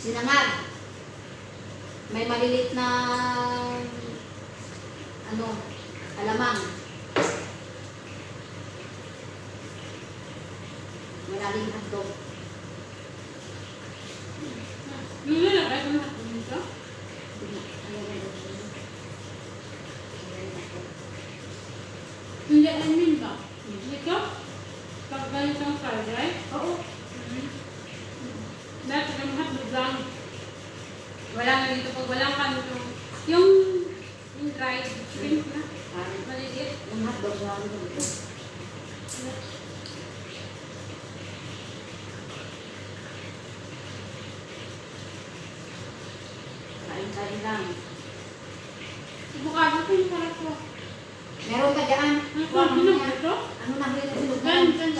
Sinangag. May malilit na ano, alamang. Malaking hotdog. Yung nilagay ko na dito. Hindi, I mean ba? Dito? Pag ganito ang fried rice? Oo. Pag ang hotdog lang. Wala nga dito pag walang kanto. Yung, yung dried shrimp na. Maliliit. Yung hotdog na ano dito. Kain-kain lang. Bukado ko yung pala ko. Meron ka dyan? Ano mo Ano na. Ano na huli na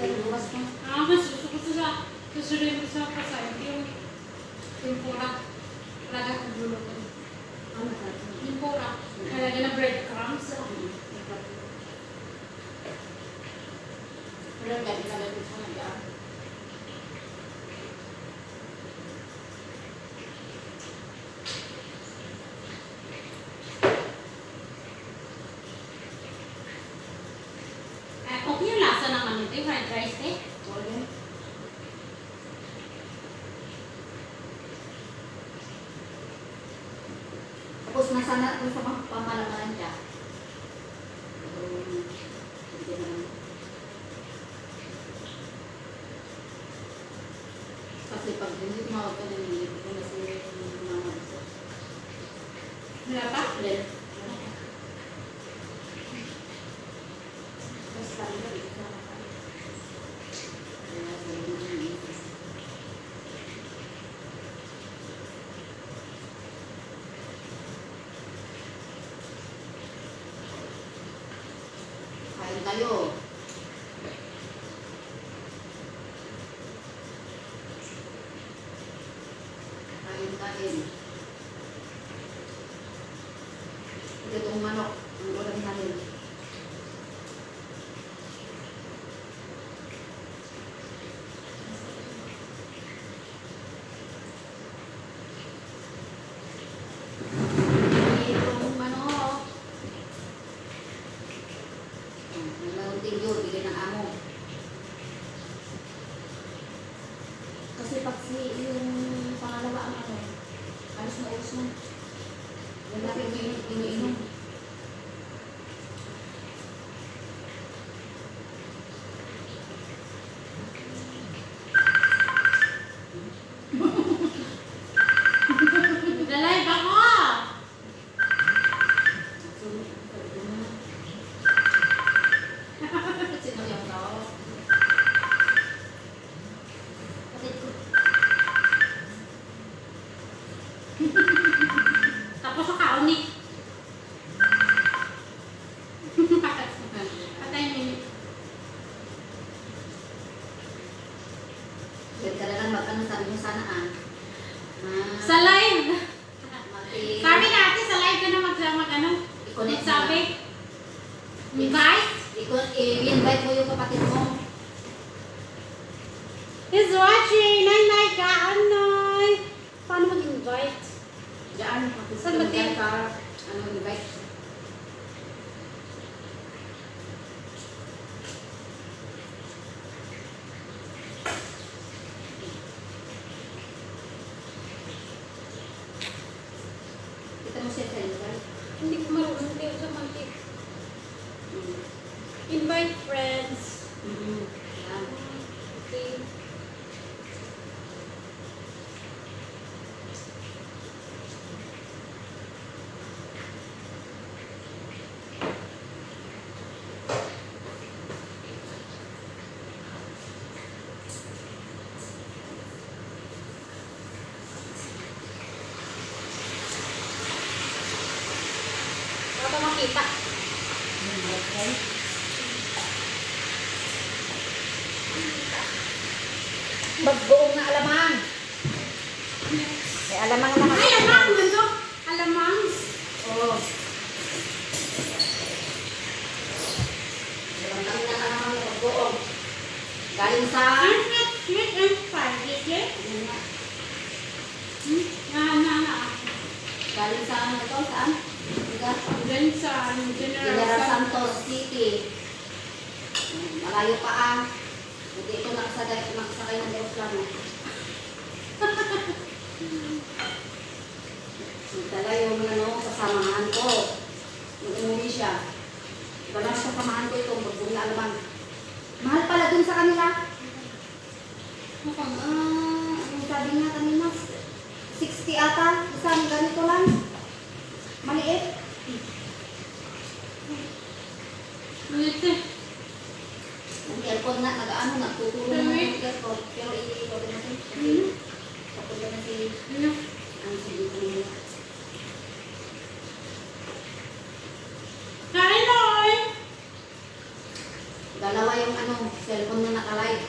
ko sana, pero bukas na. Ah, mas gusto ko sa susunod ko sa pasay. Yung tempura. Talaga kong dulo ko. Ano ka? Tempura. Talaga na breadcrumbs. Pero dahil nilagay ko sana dyan. Eh, okay yung lasa ng ano ito, yung fried rice eh. Okay. Na kung sa mga pamalaman niya. Kasi pag hindi tumawag ka hindi ko na sila yung mama ko. Wala pa? Then, Tapos sabi ko, ito sa mga Kaya sabi ko, "Hmm." Kain tayo. Kain. Ito itong manok. Ang ulam namin. Itong manok. Oh, Nalaunting yun, bigay ng amo. Kasi pag si yung pangalawa ang ano, alis na ulos na. Wala inu- iniinom. Saan ba din? ka. ano, invite. Kita mo siya sa invite. Hindi ko marunong hindi ako sa mantik. Mm. Invite friends. Mm. Yan. Okay. Makita. Magbuong na alamang. May alamang naman. Ay, alamang! Ano? Alamang? Oo. Dalawang kami na alamang na. Galing sa... Sweet, and spicy. Nga? Hmm? Na, na, na. Galing sa ano to? Saan? Diga? Then sa General General Santos. City. Malayo pa ah. Hindi ito nakasagay, nakasakay ng aeroplano. Nagdala yung ano, kasamahan ko. Nung umuwi siya. Wala sa kasamahan ko itong bagbong na alaman. Mahal pala dun sa kanila. Mukhang, Ah, ang sabi niya kanina, 60 ata. Isang ganito lang. Maliit. Ulit eh. Ang aircon na, nag-ano, nagtutulong na Lamig. yung aircon. Pero papunta na si, Ano? ang si dito nila. Kain Loy! Yung ano, cellphone na nakalive.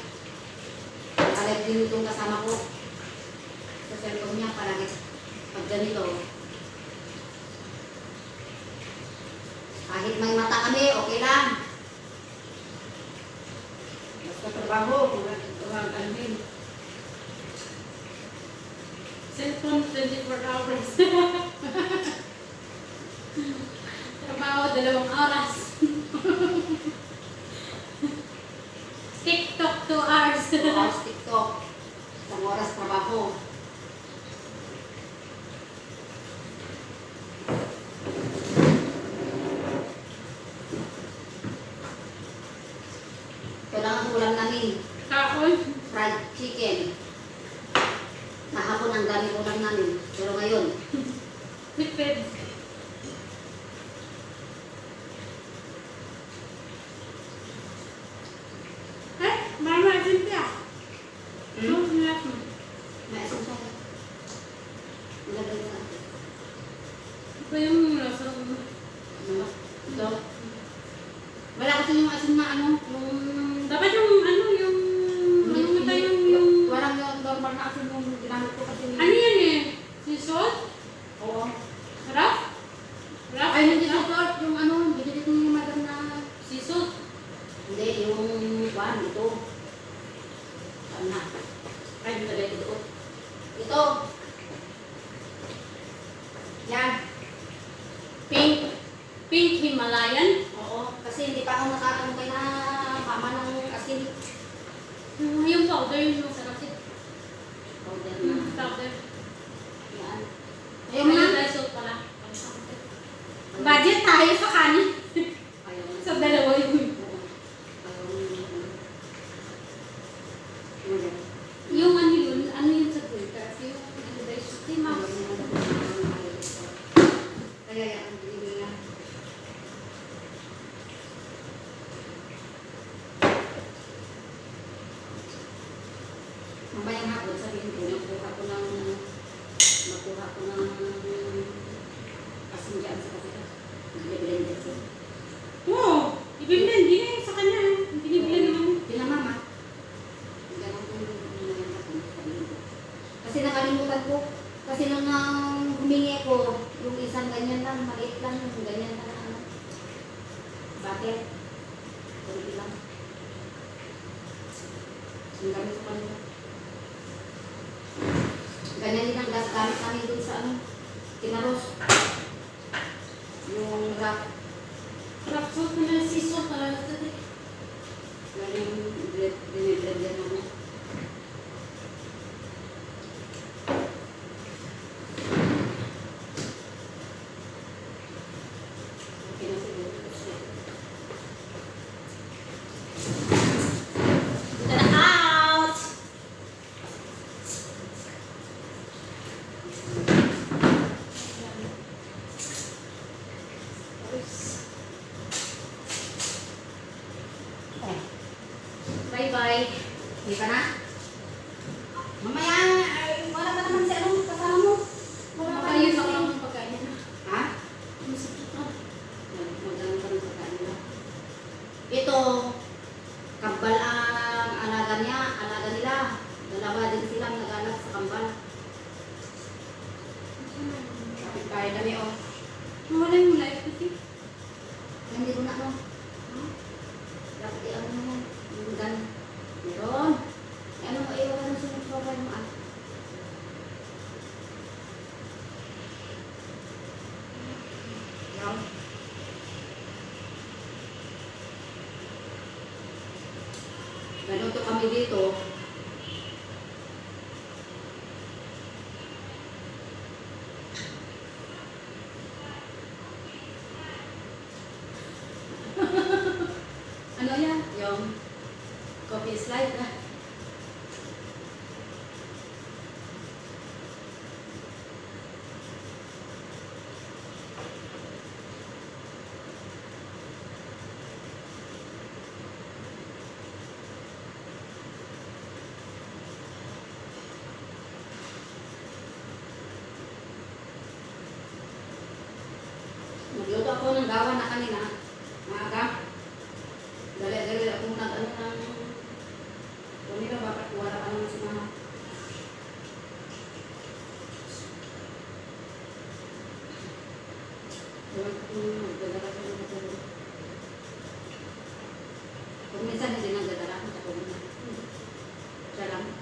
Nakalive din itong kasama ko. Sa cellphone niya, parang pag ganito. Kahit may mata kami, okay lang. Basta trabaho, wag wag ano din. Cellphone 24 hours. Trabaho, dalawang oras. TikTok 2 hours. Oras TikTok. Isang oras trabaho. Ito lang ang ulam namin. Kaon. Fried chicken. Kahapon ang dami ulam namin. Pero ngayon, Tipid. Eh, mama, Cynthia. Hmm? No, nilak mo. may isang sa Ilagay mo natin. Ito yung lasang Ano? Ito. Wala kasi yung asin na ano, yung... Dapat yung ano, yung... Ano mo tayo yung... yung Walang yung normal na asin yung ginamit ko kasi. ano yan eh? Si salt? Oo. Rough? Rough? Ay, hindi sa salt, yung ano, binili ko yung madam na... Si salt? Hindi, yung one, ito. Saan na? Ay, dito talaga ito. Ito. Yan. Pink. Pink Himalayan? Oo. Kasi hindi pa ako nakakano kay na mama ng asin. Hmm, Yung powder yung masarap eh. Powder na. Hmm, powder. Yan. Ayaw Ayaw mo mo na na? tayo salt pala. Budget tayo sa kanin. Ayaw mo na. Sa dalawa yun. Oo. Ayaw mo na. Ano? Yung ano yun, ano yun sa Twitter? Yung ano ba yung Di Ayaw ma- mo na. Kaya yan, ang binili niya. Mamayang hapon, sabihin ko, nakuha ko ng, nakuha ko ng asin dyan sa kapita. Nag-blender ko. Oo. Ibibigyan, hindi na yun sa kanya. Binibigyan naman. Pinamama. Ganun ko yung mamayang hapon, sabihin ko. Kasi nakalimutan ko, kasi nung nang humingi ko, yung isang ganyan lang, maliit lang, yung ganyan lang, ano, bucket. Kunti lang. Ang gamit ko kanina. Ganyan din ang gamit namin dun sa ano, tinaros. Yung rock. Rock salt na lang, sea salt na lang. Yan yung blend, blend yan mo. Okay na siguro. Ito na out! Bye-bye. Di ba na? Mamaya, ay, wala pa naman si anong kasama mo. Wala pa Ayun yun ako lang ang pagkain na. Ha? Masakit na. Magandang pa rin sa kanila. Ito, kambal ang alaga niya, alaga nila. Dalawa din silang nag-alag sa kambal. Kapit kaya kami, oh. Nawala yung life kasi. Hindi ko na, no? Ha? Dapat i-ano mo, yung gan. Meron. Eh, Ano mo, iwan ka na sa profile mo, ah. Yan. Ganito kami dito. Ano yan? Yung coffee slide na. Nagluto ako ng gawa na kanina. Maaga. Dali-dali akong nag-ano ng... Kung nila bakit wala ka naman si mama. Ko kung ko minsan hindi nagdadala ako, tapos na. Siya lang.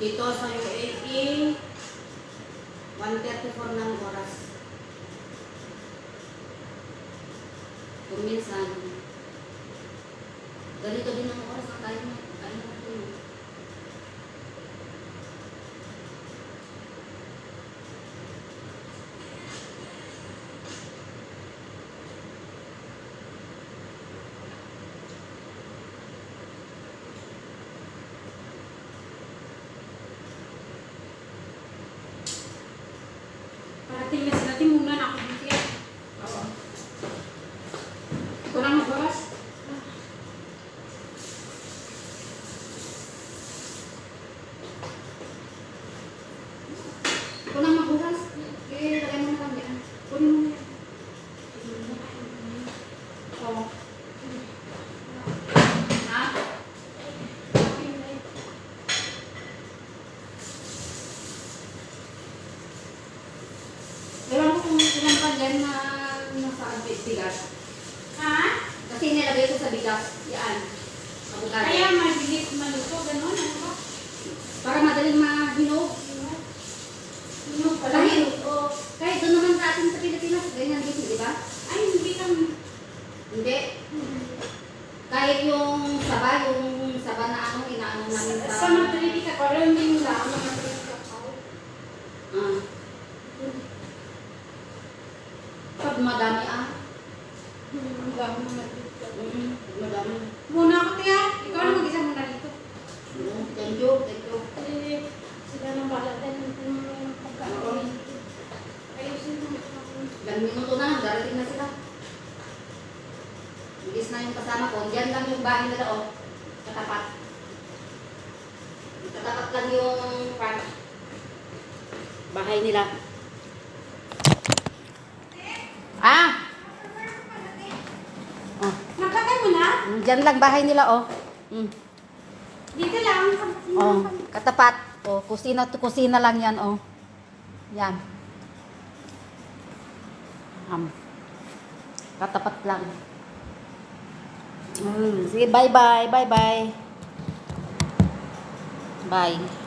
Dito sa UAE, 1.34 ng oras. Kung minsan, ganito din ang oras ng tayo Parating na dyan na nasa bigas. Ha? Kasi nilagay ko sa bigas. Yan. Avocado. Kaya mabilis maluto, gano'n, ano ba? Para madaling mahinog. Ano pala? Kahit, o, kahit doon naman sa atin sa Pilipinas, ganyan din, di ba? Ay, hindi kami. Hindi. Kahit yung saba, yung saba na ano, inaano namin sa... Sa Madrid ka, parang hindi nila ako Madrid ka. Ah. Pag madami ah. Hmm, madami. Muna ako, tiya. Ikaw na mag-isa muna dito. Mm, thank you, thank you. Sila nang balat din ng pagkain. Ayusin mo. Ilang minuto na, darating na sila. Bilis na yung kasama ko. Diyan lang yung bahay nila, oh. Katapat. Katapat lang yung. Bahay nila. Ah! Oh. Nakatay mo na? Diyan lang bahay nila, oh. Mm. Dito lang. Oh, katapat. Oh, kusina to kusina lang yan, oh. Yan. ham. Katapat lang. Mm, sige, bye-bye. Bye-bye. Bye.